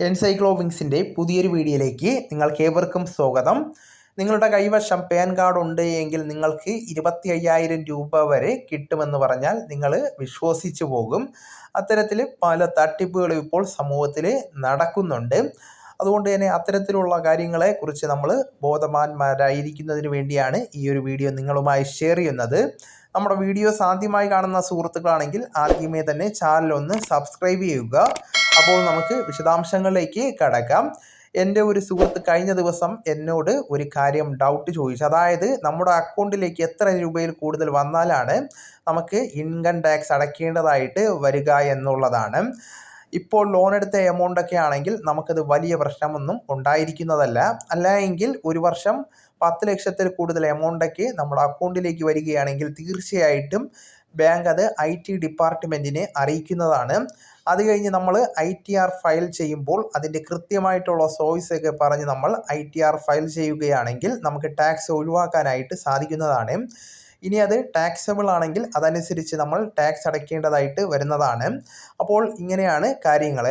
എൻസൈക്ലോവിങ്സിന്റെ പുതിയൊരു വീഡിയോയിലേക്ക് നിങ്ങൾക്ക് ഏവർക്കും സ്വാഗതം. നിങ്ങളുടെ കൈവശം പാൻ കാർഡ് ഉണ്ട് എങ്കിൽ നിങ്ങൾക്ക് ഇരുപത്തി അയ്യായിരം രൂപ വരെ കിട്ടുമെന്ന് പറഞ്ഞാൽ നിങ്ങൾ വിശ്വസിച്ചു പോകും. അത്തരത്തിൽ പല തട്ടിപ്പുകളും ഇപ്പോൾ സമൂഹത്തിൽ നടക്കുന്നുണ്ട്. അതുകൊണ്ട് തന്നെ അത്തരത്തിലുള്ള കാര്യങ്ങളെ കുറിച്ച് നമ്മൾ ബോധവാന്മാരായിരിക്കുന്നതിന് വേണ്ടിയാണ് ഈ ഒരു വീഡിയോ നിങ്ങളുമായി ഷെയർ ചെയ്യുന്നത്. നമ്മുടെ വീഡിയോസ് ആദ്യമായി കാണുന്ന സുഹൃത്തുക്കളാണെങ്കിൽ ആദ്യമേ തന്നെ ചാനൽ ഒന്ന് സബ്സ്ക്രൈബ് ചെയ്യുക. അപ്പോൾ നമുക്ക് വിശദാംശങ്ങളിലേക്ക് കടക്കാം. എന്റെ ഒരു സുഹൃത്ത് കഴിഞ്ഞ ദിവസം എന്നോട് ഒരു കാര്യം ഡൗട്ട് ചോദിച്ചു. അതായത് നമ്മുടെ അക്കൗണ്ടിലേക്ക് എത്ര രൂപയിൽ കൂടുതൽ വന്നാലാണ് നമുക്ക് ഇൻകം ടാക്സ് അടയ്ക്കേണ്ടതായിട്ട് വരിക എന്നുള്ളതാണ്. ഇപ്പോൾ ലോൺ എടുത്ത എമൗണ്ട് ഒക്കെ ആണെങ്കിൽ നമുക്കത് വലിയ പ്രശ്നമൊന്നും ഉണ്ടായിരിക്കുന്നതല്ല. അല്ല എങ്കിൽ ഒരു വർഷം പത്ത് ലക്ഷത്തിൽ കൂടുതൽ എമൗണ്ടൊക്കെ നമ്മുടെ അക്കൗണ്ടിലേക്ക് വരികയാണെങ്കിൽ തീർച്ചയായിട്ടും ബാങ്ക് അത് ഐ ടി ഡിപ്പാർട്ട്മെന്റിനെ അറിയിക്കുന്നതാണ്. അത് കഴിഞ്ഞ് നമ്മൾ ഐ ടി ആർ ഫയൽ ചെയ്യുമ്പോൾ അതിന്റെ കൃത്യമായിട്ടുള്ള സോയ്സ് ഒക്കെ പറഞ്ഞ് നമ്മൾ ഐ ടി ആർ ഫയൽ ചെയ്യുകയാണെങ്കിൽ നമുക്ക് ടാക്സ് ഒഴിവാക്കാനായിട്ട് സാധിക്കുന്നതാണ്. ഇനി അത് ടാക്സബിൾ ആണെങ്കിൽ അതനുസരിച്ച് നമ്മൾ ടാക്സ് അടയ്ക്കേണ്ടതായിട്ട് വരുന്നതാണ്. അപ്പോൾ ഇങ്ങനെയാണ് കാര്യങ്ങൾ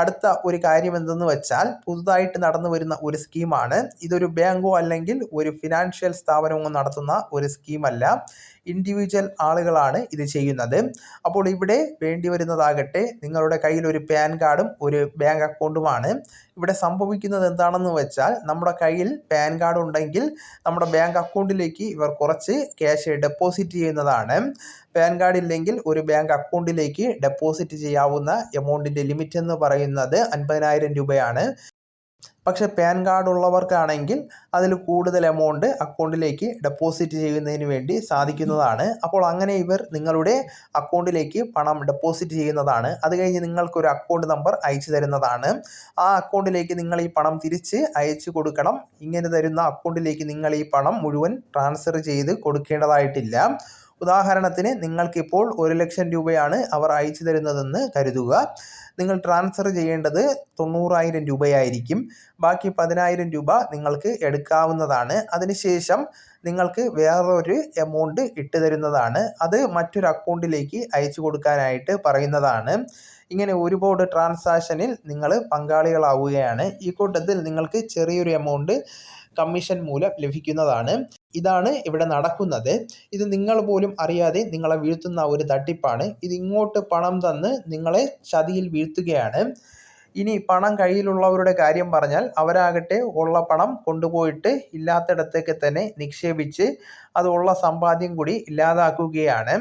അടുത്ത ഒരു കാര്യം എന്തെന്ന് വെച്ചാൽ പുതുതായിട്ട് നടന്നു വരുന്ന ഒരു സ്കീമാണ് ഇതൊരു ബാങ്കോ അല്ലെങ്കിൽ ഒരു ഫിനാൻഷ്യൽ സ്ഥാപനമോ നടത്തുന്ന ഒരു സ്കീമല്ല ഇൻഡിവിജ്വൽ ആളുകളാണ് ഇത് ചെയ്യുന്നത്. അപ്പോൾ ഇവിടെ വേണ്ടി വരുന്നതാകട്ടെ നിങ്ങളുടെ കയ്യിൽ ഒരു പാൻ കാർഡും ഒരു ബാങ്ക് അക്കൗണ്ടുമാണ്. ഇവിടെ സംഭവിക്കുന്നത് എന്താണെന്ന് വെച്ചാൽ നമ്മുടെ കയ്യിൽ പാൻ കാർഡ് ഉണ്ടെങ്കിൽ നമ്മുടെ ബാങ്ക് അക്കൗണ്ടിലേക്ക് ഇവർ കുറച്ച് ക്യാഷ് ഡെപ്പോസിറ്റ് ചെയ്യുന്നതാണ്. പാൻ കാർഡ് ഇല്ലെങ്കിൽ ഒരു ബാങ്ക് അക്കൗണ്ടിലേക്ക് ഡെപ്പോസിറ്റ് ചെയ്യാവുന്ന എമൗണ്ടിന്റെ ലിമിറ്റ് എന്ന് പറയുന്നത് അൻപതിനായിരം രൂപയാണ്. പക്ഷേ പാൻ കാർഡ് ഉള്ളവർക്കാണെങ്കിൽ അതിൽ കൂടുതൽ എമൗണ്ട് അക്കൗണ്ടിലേക്ക് ഡെപ്പോസിറ്റ് ചെയ്യുന്നതിന് വേണ്ടി സാധിക്കുന്നതാണ്. അപ്പോൾ അങ്ങനെ ഇവർ നിങ്ങളുടെ അക്കൗണ്ടിലേക്ക് പണം ഡെപ്പോസിറ്റ് ചെയ്യുന്നതാണ്. അത് കഴിഞ്ഞ് നിങ്ങൾക്കൊരു അക്കൗണ്ട് നമ്പർ അയച്ചു തരുന്നതാണ്. ആ അക്കൗണ്ടിലേക്ക് നിങ്ങൾ ഈ പണം തിരിച്ച് അയച്ചു കൊടുക്കണം. ഇങ്ങനെ തരുന്ന അക്കൗണ്ടിലേക്ക് നിങ്ങൾ ഈ പണം മുഴുവൻ ട്രാൻസ്ഫർ ചെയ്ത് കൊടുക്കേണ്ടതായിട്ടില്ല. ഉദാഹരണത്തിന് നിങ്ങൾക്കിപ്പോൾ ഒരു ലക്ഷം രൂപയാണ് അവർ അയച്ചു തരുന്നതെന്ന് കരുതുക. നിങ്ങൾ ട്രാൻസ്ഫർ ചെയ്യേണ്ടത് തൊണ്ണൂറായിരം രൂപയായിരിക്കും. ബാക്കി പതിനായിരം രൂപ നിങ്ങൾക്ക് എടുക്കാവുന്നതാണ്. അതിനുശേഷം നിങ്ങൾക്ക് വേറൊരു എമൗണ്ട് ഇട്ട് തരുന്നതാണ്. അത് മറ്റൊരു അക്കൗണ്ടിലേക്ക് അയച്ചു കൊടുക്കാനായിട്ട് പറയുന്നതാണ്. ഇങ്ങനെ ഒരുപാട് ട്രാൻസാക്ഷനിൽ നിങ്ങൾ പങ്കാളികളാവുകയാണ്. ഈ കൂട്ടത്തിൽ നിങ്ങൾക്ക് ചെറിയൊരു എമൗണ്ട് കമ്മീഷൻ മൂലം ലഭിക്കുന്നതാണ്. ഇതാണ് ഇവിടെ നടക്കുന്നത്. ഇത് നിങ്ങൾ പോലും അറിയാതെ നിങ്ങളെ വീഴ്ത്തുന്ന ഒരു തട്ടിപ്പാണ്. ഇത് ഇങ്ങോട്ട് പണം തന്ന് നിങ്ങളെ ചതിയിൽ വീഴ്ത്തുകയാണ്. ഇനി പണം കയ്യിലുള്ളവരുടെ കാര്യം പറഞ്ഞാൽ അവരാകട്ടെ ഉള്ള പണം കൊണ്ടുപോയിട്ട് ഇല്ലാത്തിടത്തേക്ക് തന്നെ നിക്ഷേപിച്ച് അത് ഉള്ള സമ്പാദ്യം കൂടി ഇല്ലാതാക്കുകയാണ്.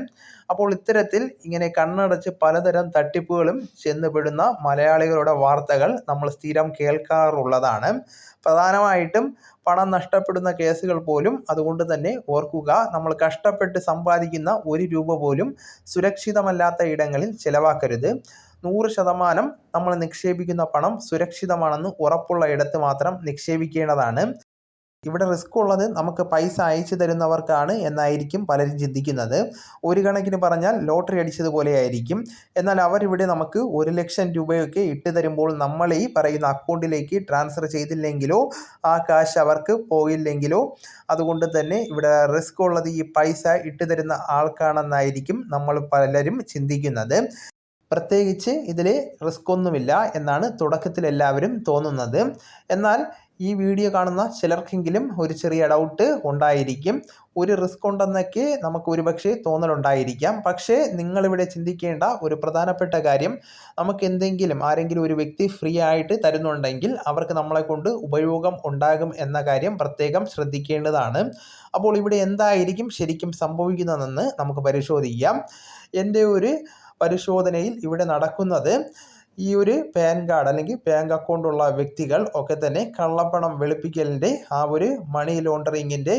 അപ്പോൾ ഇത്തരത്തിൽ ഇങ്ങനെ കണ്ണടച്ച് പലതരം തട്ടിപ്പുകളും ചെന്നുപെടുന്ന മലയാളികളുടെ വാർത്തകൾ നമ്മൾ സ്ഥിരം കേൾക്കാറുള്ളതാണ്. പ്രധാനമായിട്ടും പണം നഷ്ടപ്പെടുന്ന കേസുകൾ പോലും അതുകൊണ്ട് തന്നെ ഓർക്കുക നമ്മൾ കഷ്ടപ്പെട്ട് സമ്പാദിക്കുന്ന ഒരു രൂപ പോലും സുരക്ഷിതമല്ലാത്ത ഇടങ്ങളിൽ ചിലവാക്കരുത്. നൂറ് ശതമാനം നമ്മൾ നിക്ഷേപിക്കുന്ന പണം സുരക്ഷിതമാണെന്ന് ഉറപ്പുള്ള ഇടത്ത് മാത്രം നിക്ഷേപിക്കേണ്ടതാണ്. ഇവിടെ റിസ്ക് ഉള്ളത് നമുക്ക് പൈസ അയച്ചു തരുന്നവർക്കാണ് എന്നായിരിക്കും പലരും ചിന്തിക്കുന്നത്. ഒരു കണക്കിന് പറഞ്ഞാൽ ലോട്ടറി അടിച്ചതുപോലെ ആയിരിക്കും എന്നാൽ അവരിവിടെ നമുക്ക് ഒരു ലക്ഷം രൂപയൊക്കെ ഇട്ട് തരുമ്പോൾ നമ്മൾ ഈ പറയുന്ന അക്കൗണ്ടിലേക്ക് ട്രാൻസ്ഫർ ചെയ്തില്ലെങ്കിലോ ആ കാശ് അവർക്ക് പോയില്ലെങ്കിലോ അതുകൊണ്ട് തന്നെ ഇവിടെ റിസ്ക് ഉള്ളത് ഈ പൈസ ഇട്ട് തരുന്ന ആൾക്കാണെന്നായിരിക്കും നമ്മൾ പലരും ചിന്തിക്കുന്നത്. പ്രത്യേകിച്ച് ഇതിൽ റിസ്ക് ഒന്നുമില്ല എന്നാണ് തുടക്കത്തിൽ എല്ലാവരും തോന്നുന്നത്. എന്നാൽ ഈ വീഡിയോ കാണുന്ന ചിലർക്കെങ്കിലും ഒരു ചെറിയ ഡൗട്ട് ഉണ്ടായിരിക്കും. ഒരു റിസ്ക് ഉണ്ടെന്നൊക്കെ നമുക്ക് ഒരുപക്ഷെ തോന്നലുണ്ടായിരിക്കാം. പക്ഷേ നിങ്ങളിവിടെ ചിന്തിക്കേണ്ട ഒരു പ്രധാനപ്പെട്ട കാര്യം നമുക്ക് എന്തെങ്കിലും ആരെങ്കിലും ഒരു വ്യക്തി ഫ്രീ ആയിട്ട് തരുന്നുണ്ടെങ്കിൽ അവർക്ക് നമ്മളെ കൊണ്ട് ഉപയോഗം ഉണ്ടാകും എന്ന കാര്യം പ്രത്യേകം ശ്രദ്ധിക്കേണ്ടതാണ്. അപ്പോൾ ഇവിടെ എന്തായിരിക്കും ശരിക്കും സംഭവിക്കുന്നതെന്ന് നമുക്ക് പരിശോധിക്കാം. എന്റെ ഒരു പരിശോധനയിൽ ഇവിടെ നടക്കുന്നത് ഈ ഒരു പാൻ കാർഡ് അല്ലെങ്കിൽ ബാങ്ക് അക്കൗണ്ട് ഉള്ള വ്യക്തികൾ ഒക്കെ തന്നെ കള്ളപ്പണം വെളുപ്പിക്കലിന്റെ ആ ഒരു മണി ലോണ്ടറിങ്ങിന്റെ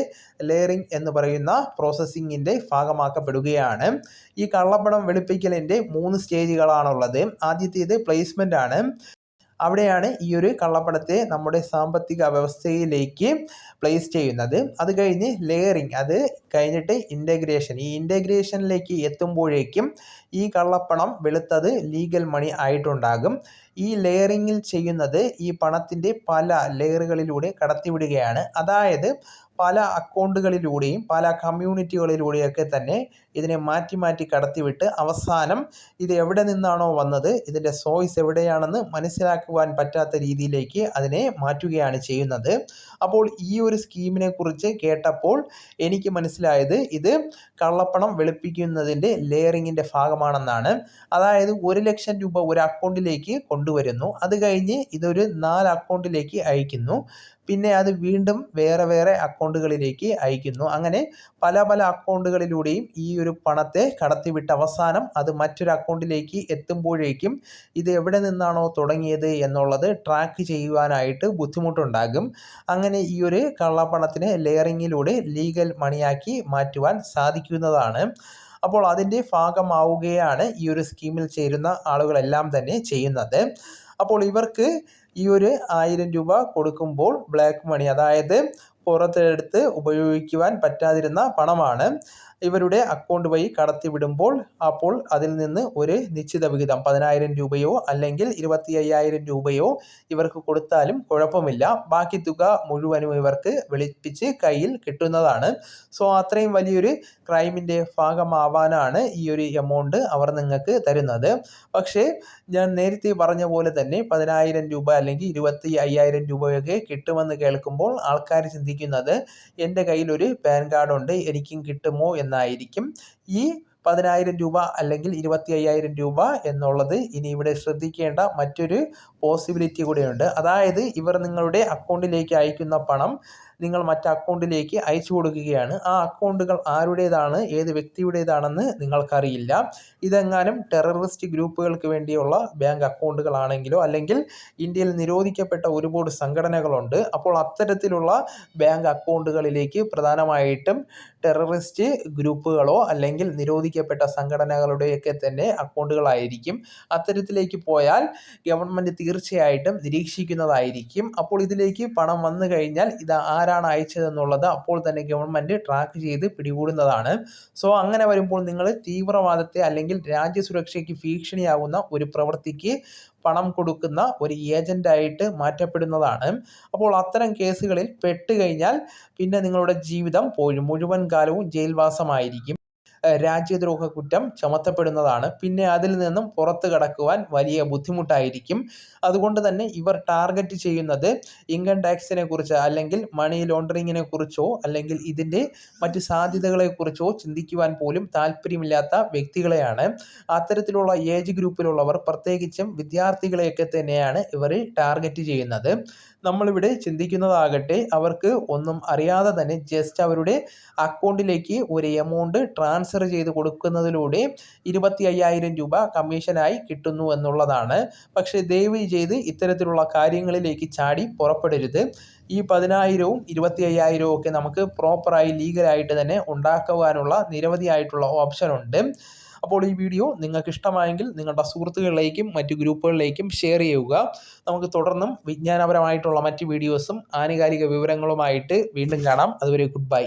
ലെയറിംഗ് എന്ന് പറയുന്ന പ്രോസസ്സിങ്ങിന്റെ ഭാഗമാക്കപ്പെടുകയാണ്. ഈ കള്ളപ്പണം വെളുപ്പിക്കലിന്റെ മൂന്ന് സ്റ്റേജുകളാണുള്ളത്. ആദ്യത്തേത് പ്ലേസ്മെന്റ് ആണ്. അവിടെയാണ് ഈ ഒരു കള്ളപ്പണത്തെ നമ്മുടെ സാമ്പത്തിക വ്യവസ്ഥയിലേക്ക് പ്ലേസ് ചെയ്യുന്നത്. അത് കഴിഞ്ഞ് ലെയറിങ് അത് കഴിഞ്ഞിട്ട് ഇന്റഗ്രേഷൻ ഈ ഇന്റഗ്രേഷനിലേക്ക് എത്തുമ്പോഴേക്കും ഈ കള്ളപ്പണം വെളുത്തത് ലീഗൽ മണി ആയിട്ടുണ്ടാകും. ഈ ലെയറിങ്ങിൽ ചെയ്യുന്നത് ഈ പണത്തിന്റെ പല ലെയറുകളിലൂടെ കടത്തിവിടുകയാണ്. അതായത് പല അക്കൗണ്ടുകളിലൂടെയും പല കമ്മ്യൂണിറ്റികളിലൂടെയൊക്കെ തന്നെ ഇതിനെ മാറ്റി മാറ്റി കടത്തിവിട്ട് അവസാനം ഇത് എവിടെ നിന്നാണോ വന്നത് ഇതിന്റെ സോയ്സ് എവിടെയാണെന്ന് മനസ്സിലാക്കുവാൻ പറ്റാത്ത രീതിയിലേക്ക് അതിനെ മാറ്റുകയാണ് ചെയ്യുന്നത്. അപ്പോൾ ഈ ഒരു സ്കീമിനെ കുറിച്ച് കേട്ടപ്പോൾ എനിക്ക് മനസ്സിലായത് ഇത് കള്ളപ്പണം വെളുപ്പിക്കുന്നതിന്റെ ലെയറിങ്ങിന്റെ ഭാഗമാണെന്നാണ്. അതായത് ഒരു ലക്ഷം രൂപ ഒരു അക്കൗണ്ടിലേക്ക് കൊണ്ടുവരുന്നു അത് കഴിഞ്ഞ് ഇതൊരു നാല് അക്കൗണ്ടിലേക്ക് അയക്കുന്നു. പിന്നെ അത് വീണ്ടും വേറെ വേറെ അക്കൗണ്ടുകളിലേക്ക് അയക്കുന്നു അങ്ങനെ പല പല അക്കൗണ്ടുകളിലൂടെയും ഈ ഒരു പണത്തെ കടത്തിവിട്ട് അവസാനം അത് മറ്റൊരു അക്കൗണ്ടിലേക്ക് എത്തുമ്പോഴേക്കും ഇത് എവിടെ നിന്നാണോ തുടങ്ങിയത് എന്നുള്ളത് ട്രാക്ക് ചെയ്യുവാനായിട്ട് ബുദ്ധിമുട്ടുണ്ടാകും. അങ്ങനെ ഈ ഒരു കള്ളപ്പണത്തിന് ലെയറിങ്ങിലൂടെ ലീഗൽ മണിയാക്കി മാറ്റുവാൻ സാധിക്കുന്നതാണ്. അപ്പോൾ അതിന്റെ ഭാഗമാവുകയാണ് ഈ ഒരു സ്കീമിൽ ചേരുന്ന ആളുകളെല്ലാം തന്നെ ചെയ്യുന്നത്. അപ്പോൾ ഇവർക്ക് ഈ ഒരു ആയിരം രൂപ കൊടുക്കുമ്പോൾ ബ്ലാക്ക് മണി അതായത് പുറത്തെടുത്ത് ഉപയോഗിക്കുവാൻ പറ്റാതിരുന്ന പണമാണ്. ഇവരുടെ അക്കൗണ്ട് വഴി കടത്തിവിടുമ്പോൾ അപ്പോൾ അതിൽ നിന്ന് ഒരു നിശ്ചിത വിഹിതം പതിനായിരം രൂപയോ അല്ലെങ്കിൽ ഇരുപത്തി അയ്യായിരം രൂപയോ ഇവർക്ക് കൊടുത്താലും കുഴപ്പമില്ല. ബാക്കി തുക മുഴുവനും ഇവർക്ക് വെളുപ്പിച്ച് കയ്യിൽ കിട്ടുന്നതാണ്. സോ അത്രയും വലിയൊരു ക്രൈമിന്റെ ഭാഗമാവാനാണ് ഈ ഒരു എമൗണ്ട് അവർ നിങ്ങൾക്ക് തരുന്നത്. പക്ഷേ ഞാൻ നേരത്തെ പറഞ്ഞ പോലെ തന്നെ പതിനായിരം രൂപ അല്ലെങ്കിൽ ഇരുപത്തി അയ്യായിരം രൂപയൊക്കെ കിട്ടുമെന്ന് കേൾക്കുമ്പോൾ ആൾക്കാർ ചിന്തിക്കുന്നത് എന്റെ കയ്യിൽ ഒരു പാൻ കാർഡ് ഉണ്ട് എനിക്കും കിട്ടുമോ? എന്നായിരിക്കും ഈ പതിനായിരം രൂപ അല്ലെങ്കിൽ ഇരുപത്തി അയ്യായിരം രൂപ എന്നുള്ളത് ഇനി ഇവിടെ ശ്രദ്ധിക്കേണ്ട മറ്റൊരു പോസിബിലിറ്റി കൂടെയുണ്ട്. അതായത് ഇവർ നിങ്ങളുടെ അക്കൗണ്ടിലേക്ക് അയക്കുന്ന പണം നിങ്ങൾ മറ്റ് അക്കൗണ്ടിലേക്ക് അയച്ചു കൊടുക്കുകയാണ്. ആ അക്കൗണ്ടുകൾ ആരുടേതാണ് ഏത് വ്യക്തിയുടേതാണെന്ന് നിങ്ങൾക്കറിയില്ല. ഇതെങ്ങാനും ടെററിസ്റ്റ് ഗ്രൂപ്പുകൾക്ക് വേണ്ടിയുള്ള ബാങ്ക് അക്കൗണ്ടുകളാണെങ്കിലോ അല്ലെങ്കിൽ ഇന്ത്യയിൽ നിരോധിക്കപ്പെട്ട ഒരുപാട് സംഘടനകളുണ്ട്. അപ്പോൾ അത്തരത്തിലുള്ള ബാങ്ക് അക്കൗണ്ടുകളിലേക്ക് പ്രധാനമായിട്ടും ടെററിസ്റ്റ് ഗ്രൂപ്പുകളോ അല്ലെങ്കിൽ നിരോധിക്കപ്പെട്ട സംഘടനകളുടെയൊക്കെ തന്നെ അക്കൗണ്ടുകളായിരിക്കും. അത്തരത്തിലേക്ക് പോയാൽ ഗവൺമെന്റ് തീർച്ചയായിട്ടും നിരീക്ഷിക്കുന്നതായിരിക്കും. അപ്പോൾ ഇതിലേക്ക് പണം വന്നു കഴിഞ്ഞാൽ ഇത് ആരാണ് അയച്ചതെന്നുള്ളത് അപ്പോൾ തന്നെ ഗവൺമെന്റ് ട്രാക്ക് ചെയ്ത് പിടികൂടുന്നതാണ്. സോ അങ്ങനെ വരുമ്പോൾ നിങ്ങൾ തീവ്രവാദത്തെ അല്ലെങ്കിൽ രാജ്യസുരക്ഷയ്ക്ക് ഭീഷണിയാകുന്ന ഒരു പ്രവൃത്തിക്ക് പണം കൊടുക്കുന്ന ഒരു ഏജന്റായിട്ട് മാറ്റപ്പെടുന്നതാണ്. അപ്പോൾ അത്തരം കേസുകളിൽ പെട്ടുകഴിഞ്ഞാൽ പിന്നെ നിങ്ങളുടെ ജീവിതം പോയി മുഴുവൻ കാലവും ജയിൽവാസമായിരിക്കും. രാജ്യദ്രോഹ കുറ്റം ചുമത്തപ്പെടുന്നതാണ്. പിന്നെ അതിൽ നിന്നും പുറത്തു കടക്കുവാൻ വലിയ ബുദ്ധിമുട്ടായിരിക്കും. അതുകൊണ്ട് തന്നെ ഇവർ ടാർഗറ്റ് ചെയ്യുന്നത് ഇൻകം ടാക്സിനെ കുറിച്ച് അല്ലെങ്കിൽ മണി ലോണ്ടറിങ്ങിനെ കുറിച്ചോ അല്ലെങ്കിൽ ഇതിന്റെ മറ്റ് സാധ്യതകളെക്കുറിച്ചോ ചിന്തിക്കുവാൻ പോലും താല്പര്യമില്ലാത്ത വ്യക്തികളെയാണ്. അത്തരത്തിലുള്ള ഏജ് ഗ്രൂപ്പിലുള്ളവർ പ്രത്യേകിച്ചും വിദ്യാർത്ഥികളെയൊക്കെ തന്നെയാണ് ഇവർ ടാർഗറ്റ് ചെയ്യുന്നത്. നമ്മളിവിടെ ചിന്തിക്കുന്നതാകട്ടെ അവർക്ക് ഒന്നും അറിയാതെ തന്നെ ജസ്റ്റ് അവരുടെ അക്കൗണ്ടിലേക്ക് ഒരു എമൗണ്ട് ട്രാൻസ്ഫർ ചെയ്ത് കൊടുക്കുന്നതിലൂടെ ഇരുപത്തി അയ്യായിരം രൂപ കമ്മീഷനായി കിട്ടുന്നു എന്നുള്ളതാണ്. പക്ഷേ ദയവ് ചെയ്ത് ഇത്തരത്തിലുള്ള കാര്യങ്ങളിലേക്ക് ചാടി പുറപ്പെടരുത്. ഈ പതിനായിരവും ഇരുപത്തി അയ്യായിരവും ഒക്കെ നമുക്ക് പ്രോപ്പറായി ലീഗലായിട്ട് തന്നെ ഉണ്ടാക്കുവാനുള്ള നിരവധിയായിട്ടുള്ള ഓപ്ഷൻ ഉണ്ട്. അപ്പോൾ ഈ വീഡിയോ നിങ്ങൾക്ക് ഇഷ്ടമായെങ്കിൽ നിങ്ങളുടെ സുഹൃത്തുക്കളിലേക്കും മറ്റ് ഗ്രൂപ്പുകളിലേക്കും ഷെയർ ചെയ്യുക. നമുക്ക് തുടർന്നും വിജ്ഞാനപരമായിട്ടുള്ള മറ്റ് വീഡിയോസും ആനുകാലിക വിവരങ്ങളുമായിട്ട് വീണ്ടും കാണാം. അതുവരെ ഗുഡ് ബൈ.